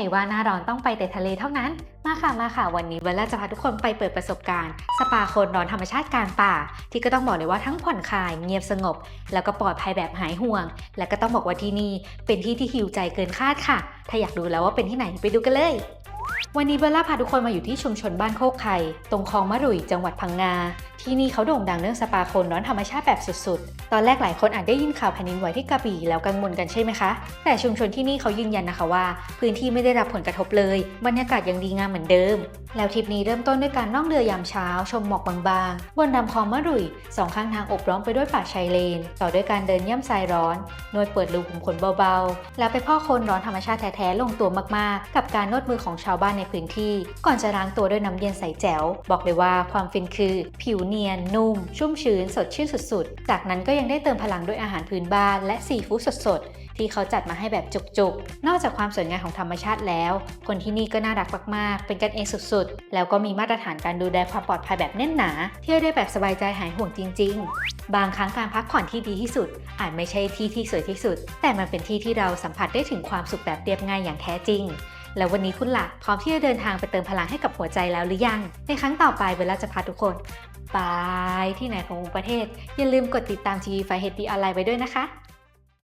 รว่าหน้าร้อนต้องไปแต่ทะเลเท่านั้น มาค่ะมาค่ะ วันนี้เบลล่าจะพาทุกคนไปเปิดประสบการณ์ สปาโคนร้อนธรรมชาติกลางป่า ที่ก็ต้องบอกเลยว่าทั้งผ่อนคลายเงียบสงบ แล้วก็ปลอดภัยแบบหายห่วง และก็ต้องบอกว่าที่นี่เป็นที่ที่ฮิวใจเกินคาดค่ะ ถ้าอยากดูแล้วว่าเป็นที่ไหนไปดูกันเลย วันนี้เบลล่าพาทุกคนมาอยู่ที่ชุมชนบ้านโคกไข่ตรงคลองมะรุยจังหวัดพังงา ที่นี่เขาโด่งดังเรื่องสปาโคนร้อนธรรมชาติแบบสุดๆ ตอนแรกหลายคนอาจได้ยินข่าวแผ่นดินไหวที่กระบี่แล้วกังวลกันใช่ไหมคะ แต่ชุมชนที่นี่เขายืนยันนะคะว่า พื้นที่ไม่ได้รับผลกระทบเลย บรรยากาศยังดีงามเหมือนเดิมแล้วทริปนี้เริ่มต้นด้วยการล่องเรือยามเช้า ชมหมอกบางๆ บนลำคลองมะรุยสองข้างทางอบล้อมไปด้วยป่าชายเลน ต่อด้วยการเดินย่ำทรายร้อนนวดเปิดรูขุมขนเบาๆ แล้วไปพ่อคนร้อนธรรมชาติแท้ๆลงตัวมากๆ กับการนวดมือของชาวบ้านในพื้นที่ ก่อนจะล้างตัวด้วยน้ำเย็นใสแจ๋ว บอกเลยว่าความฟินคือ ผิวเนียน นุ่ม ชุ่มชื้น สดชื่นสุดๆ จากนั้นก็ยังได้เติมพลังด้วยอาหารพื้นบ้าน และซีฟู้ดสดๆที่เขาจัดมาให้แบบจุกๆ นอกจากความสวยงามของธรรมชาติแล้ว คนที่นี่ก็น่ารักมากๆ เป็นกันเองสุดๆแล้วก็มีมาตรฐานการดูแลความปลอดภัยแบบแน่นหนา เที่ยวได้แบบสบายใจหายห่วงจริง ๆ บางครั้งการพักผ่อนที่ดีที่สุด อาจไม่ใช่ที่ที่สวยที่สุด แต่มันเป็นที่ที่เราสัมผัสได้ถึงความสุขแบบเรียบง่ายอย่างแท้จริงแล้ววันนี้คุณล่ะพร้อมที่จะเดินทางไปเติมพลังให้กับหัวใจแล้วหรือยัง ในครั้งต่อไปเบลล่าจะพาทุกคน ไปที่ไหนของประเทศ อย่าลืมกดติดตามทีวีไฟเฮดดีออนไลน์ไว้ด้วยนะคะ